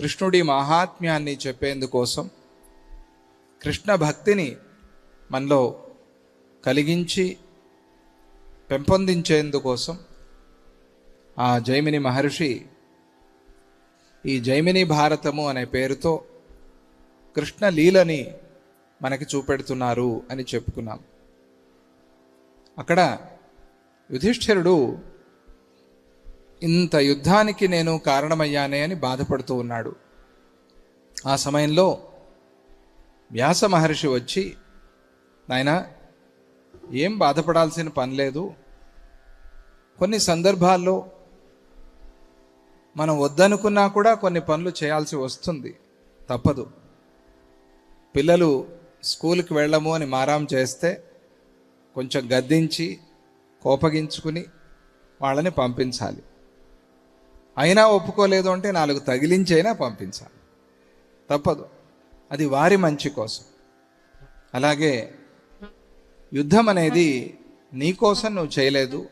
కృష్ణుడి మహాత్మ్యాన్ని చెప్పేందుకోసం కృష్ణ భక్తిని మనలో కలిగించి పెంపొందించేందుకోసం ఆ జైమిని మహర్షి ఈ జైమిని భారతము అనే పేరుతో కృష్ణ లీలని మనకి చూపెడుతున్నారు అని చెప్పుకున్నాం. అక్కడ యుధిష్ఠిరుడు ఇంత యుద్ధానికి నేను కారణమయ్యానే అని బాధపడుతూ ఉన్నాడు. ఆ సమయంలో వ్యాస మహర్షి వచ్చి నాయన ఏం బాధపడాల్సిన పని లేదు. కొన్ని సందర్భాల్లో మనం వద్దనుకున్నా కూడా కొన్ని పనులు చేయాల్సి వస్తుంది. తప్పదు. పిల్లలు స్కూల్కి వెళ్ళము అని మారాం చేస్తే కొంచెం గద్దించి కోపగించుకుని వాళ్ళని పంపించాలి. అయినా ఒప్పుకోలేదు అంటే నాలుగు తగిలించైనా పంపించాలి. తప్పదు. అది వారి మంచి కోసం. అలాగే యుద్ధం అనేది నీ కోసం నువ్వు చేయలేదు.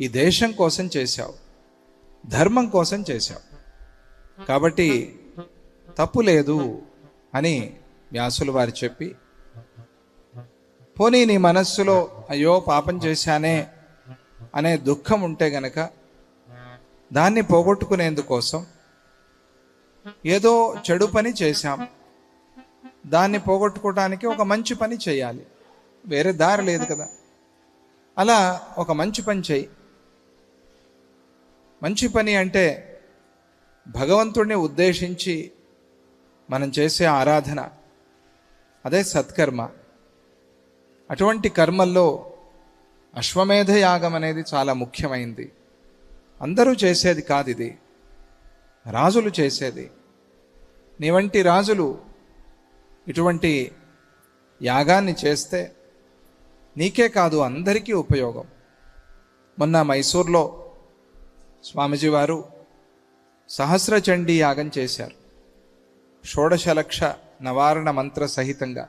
ఈ దేశం కోసం చేశావు. ధర్మం కోసం చేశావు. కాబట్టి తప్పు లేదు అని వ్యాసులు వారు చెప్పి పోనీ నీ మనస్సులో అయ్యో పాపం చేశానే అనే దుఃఖం ఉంటే గనక దాన్ని పోగొట్టుకునేందుకోసం ఏదో చెడు పని చేశాం. దాన్ని పోగొట్టుకోవడానికి ఒక మంచి పని చేయాలి. వేరే దారి లేదు కదా. అలా ఒక మంచి పని చేయి. మంచి పని అంటే భగవంతుడిని ఉద్దేశించి మనం చేసే ఆరాధన. అదే సత్కర్మ. అటువంటి కర్మల్లో అశ్వమేధ యాగం అనేది చాలా ముఖ్యమైంది. అందరూ చేసేది కాదు ఇది. రాజులు చేసేది. నీ వంటి రాజులు ఇటువంటి యాగాన్ని చేస్తే నీకే కాదు అందరికీ ఉపయోగం. మొన్న మైసూర్లో స్వామిజీ వారు సహస్రచండీ యాగం చేశారు. షోడశలక్ష నవారణ మంత్ర సహితంగా.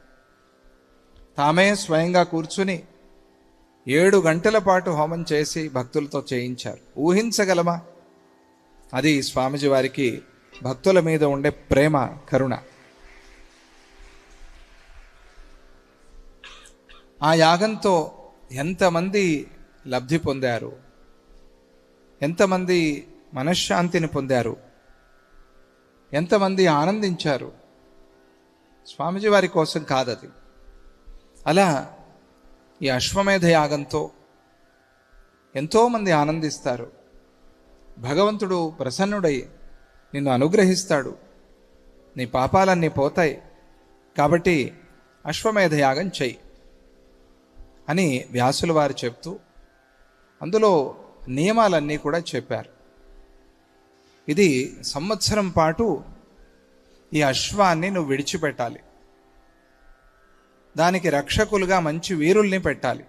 తామే స్వయంగా కూర్చుని ఏడు గంటల పాటు హోమం చేసి భక్తులతో చేయించారు. ఊహించగలమా? అది స్వామిజీ వారికి భక్తుల మీద ఉండే ప్రేమ కరుణ. ఆ యాగంతో ఎంతమంది లబ్ధి పొందారు? ఎంతమంది మనశ్శాంతిని పొందారు? ఎంతమంది ఆనందించారు? స్వామిజీ వారి కోసం కాదది. అలా ఈ అశ్వమేధ యాగంతో ఎంతోమంది ఆనందిస్తారు. భగవంతుడు ప్రసన్నుడై నిన్ను అనుగ్రహిస్తాడు. నీ పాపాలన్నీ పోతాయి. కాబట్టి అశ్వమేధ యాగం చెయ్యి అని వ్యాసులు వారు చెప్తూ అందులో నియమాలన్నీ కూడా చెప్పారు. ఇది సంవత్సరం పాటు ఈ అశ్వాన్ని నువ్వు విడిచిపెట్టాలి. దానికి రక్షకులుగా మంచి వీరుల్ని పెట్టాలి.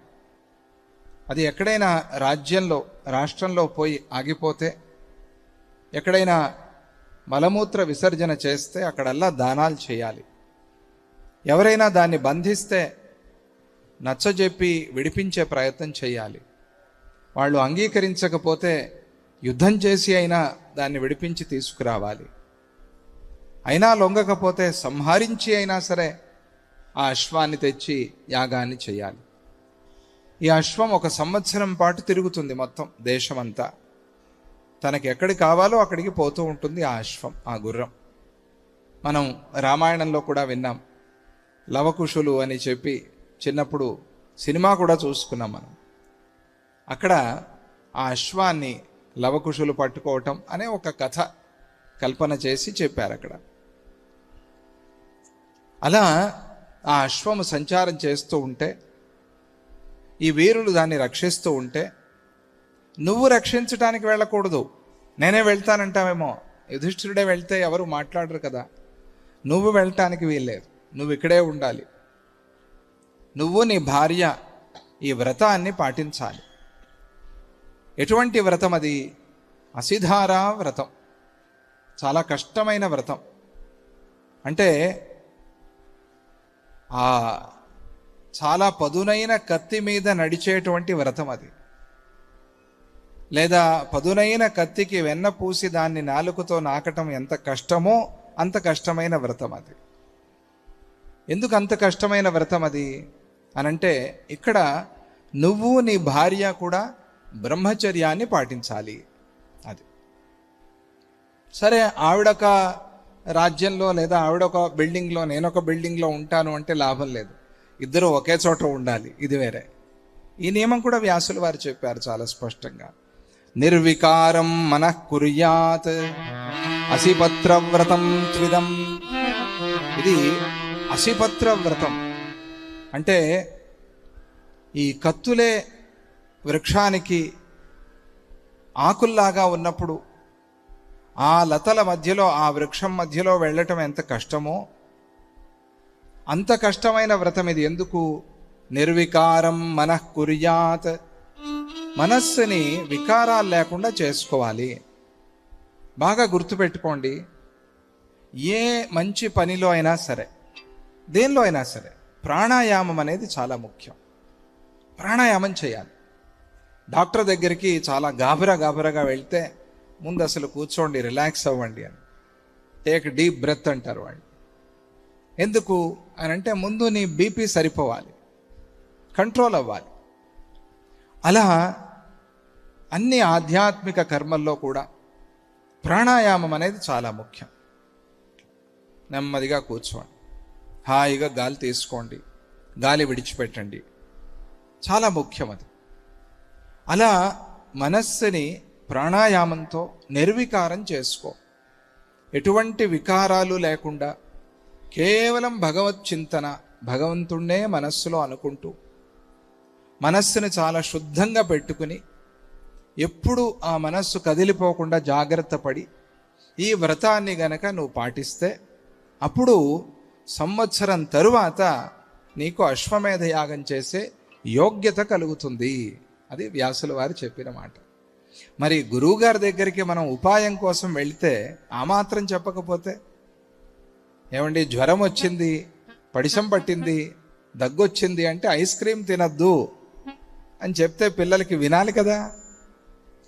అది ఎక్కడైనా రాజ్యంలో రాష్ట్రంలో పోయి ఆగిపోతే ఎక్కడైనా మలమూత్ర విసర్జన చేస్తే అక్కడల్లా దానాలు చేయాలి. ఎవరైనా దాన్ని బంధిస్తే నచ్చజెప్పి విడిపించే ప్రయత్నం చేయాలి. వాళ్ళు అంగీకరించకపోతే యుద్ధం చేసి అయినా దాన్ని విడిపించి తీసుకురావాలి. అయినా లొంగకపోతే సంహరించి అయినా సరే ఆ అశ్వాన్ని తెచ్చి యాగాన్ని చేయాలి. ఈ అశ్వం ఒక సంవత్సరం పాటు తిరుగుతుంది మొత్తం దేశమంతా. తనకి ఎక్కడికి కావాలో అక్కడికి పోతూ ఉంటుంది ఆ అశ్వం ఆ గుర్రం. మనం రామాయణంలో కూడా విన్నాం. లవకుశులు అని చెప్పి చిన్నప్పుడు సినిమా కూడా చూసుకున్నాం మనం. అక్కడ ఆ అశ్వాన్ని లవకుశులు పట్టుకోవటం అనే ఒక కథ కల్పన చేసి చెప్పారు అక్కడ అలా ఆ అశ్వము సంచారం చేస్తూ ఉంటే ఈ వీరులు దాన్ని రక్షిస్తూ ఉంటే నువ్వు రక్షించడానికి వెళ్ళకూడదు. నేనే వెళ్తానంటావేమో. యుధిష్ఠిరుడే వెళ్తే ఎవరు మాట్లాడరు కదా. నువ్వు వెళ్ళటానికి వీల్లేదు. నువ్వు ఇక్కడే ఉండాలి. నువ్వు నీ భార్య ఈ వ్రతాన్ని పాటించాలి. ఎటువంటి వ్రతం అది? అసిధారా వ్రతం. చాలా కష్టమైన వ్రతం. అంటే ఆ చాలా పదునైన కత్తి మీద నడిచేటువంటి వ్రతం అది. లేదా పదునైన కత్తికి వెన్న పూసి దాన్ని నాలుకతో నాకటం ఎంత కష్టమో అంత కష్టమైన వ్రతం అది. ఎందుకు అంత కష్టమైన వ్రతం అది? అనంటే ఇక్కడ నువ్వు నీ భార్య కూడా బ్రహ్మచర్యాన్ని పాటించాలి అది. సరే ఆవిడక రాజ్యంలో లేదా ఆవిడ ఒక బిల్డింగ్లో నేనొక బిల్డింగ్లో ఉంటాను అంటే లాభం లేదు. ఇద్దరు ఒకే చోట ఉండాలి. ఇది వేరే. ఈ నియమం కూడా వ్యాసులు వారు చెప్పారు చాలా స్పష్టంగా. నిర్వికారం మనః కుర్యాత్ అసిపత్ర వ్రతం త్విదం. ఇది అసిపత్ర వ్రతం అంటే ఈ కత్తులే వృక్షానికి ఆకుల్లాగా ఉన్నప్పుడు ఆ లతల మధ్యలో ఆ వృక్షం మధ్యలో వెళ్ళటం ఎంత కష్టమో అంత కష్టమైన వ్రతం ఇది. ఎందుకు? నిర్వికారం మనఃకుర్యాత్ మనస్సుని వికారాలు లేకుండా చేసుకోవాలి. బాగా గుర్తుపెట్టుకోండి. ఏ మంచి పనిలో అయినా సరే దేనిలో అయినా సరే ప్రాణాయామం అనేది చాలా ముఖ్యం. ప్రాణాయామం చేయాలి. డాక్టర్ దగ్గరికి చాలా గాబరా గాబరాగా వెళ్తే ముందు అసలు కూర్చోండి రిలాక్స్ అవ్వండి అని. టేక్ డీప్ బ్రెత్ అంటారు వాళ్ళు. ఎందుకు? అని అంటే ముందు నీ బీపీ సరిపోవాలి. కంట్రోల్ అవ్వాలి. అలా అన్ని ఆధ్యాత్మిక కర్మల్లో కూడా ప్రాణాయామం అనేది చాలా ముఖ్యం. నెమ్మదిగా కూర్చోండి. హాయిగా గాలి తీసుకోండి. గాలి విడిచిపెట్టండి. చాలా ముఖ్యం అది. అలా మనస్సుని ప్రాణాయామంతో నిర్వికారం చేసుకో. ఎటువంటి వికారాలు లేకుండా కేవలం భగవత్ చింతన భగవంతుణ్ణే మనస్సులో అనుకుంటూ మనస్సును చాలా శుద్ధంగా పెట్టుకుని ఎప్పుడు ఆ మనస్సు కదిలిపోకుండా జాగ్రత్త పడి ఈ వ్రతాన్ని గనక నువ్వు పాటిస్తే అప్పుడు సంవత్సరం తరువాత నీకు అశ్వమేధ యాగం చేసే యోగ్యత కలుగుతుంది. అది వ్యాసుల వారు చెప్పిన మాట. మరి గురువుగారి దగ్గరికి మనం ఉపాయం కోసం వెళితే ఆ మాత్రం చెప్పకపోతే ఏమండి జ్వరం వచ్చింది పడిశం పట్టింది దగ్గొచ్చింది అంటే ఐస్ క్రీమ్ తినద్దు అని చెప్తే పిల్లలకి వినాలి కదా.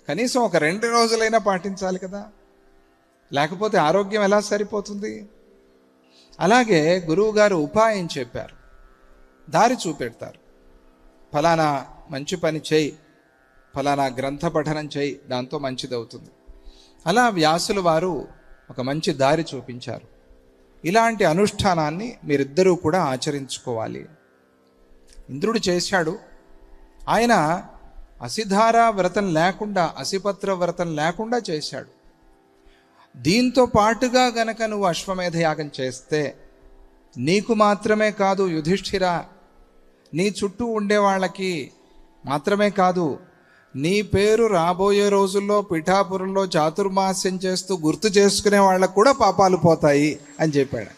కనీసం ఒక రెండు రోజులైనా పాటించాలి కదా. లేకపోతే ఆరోగ్యం ఎలా సరిపోతుంది? అలాగే గురువుగారు ఉపాయం చెప్పారు. దారి చూపెడతారు. ఫలానా మంచి పని చేయి. ఫలానా గ్రంథ పఠనం చేయి దాంతో మంచిదవుతుంది. అలా వ్యాసుల వారు ఒక మంచి దారి చూపించారు. ఇలాంటి అనుష్ఠానాన్ని మీరిద్దరూ కూడా ఆచరించుకోవాలి. ఇంద్రుడు చేశాడు. ఆయన అసిధార వ్రతం లేకుండా అసిపత్ర వ్రతం లేకుండా చేశాడు. దీంతో పాటుగా గనక నువ్వు అశ్వమేధ యాగం చేస్తే నీకు మాత్రమే కాదు యుధిష్ఠిర నీ చుట్టూ ఉండే వాళ్ళకి మాత్రమే కాదు నీ పేరు రాబోయే రోజుల్లో పిఠాపురంలో చాతుర్మాస్యం చేస్తూ గుర్తు చేసుకునే వాళ్ళకు కూడా పాపాలు పోతాయి అని చెప్పాడు.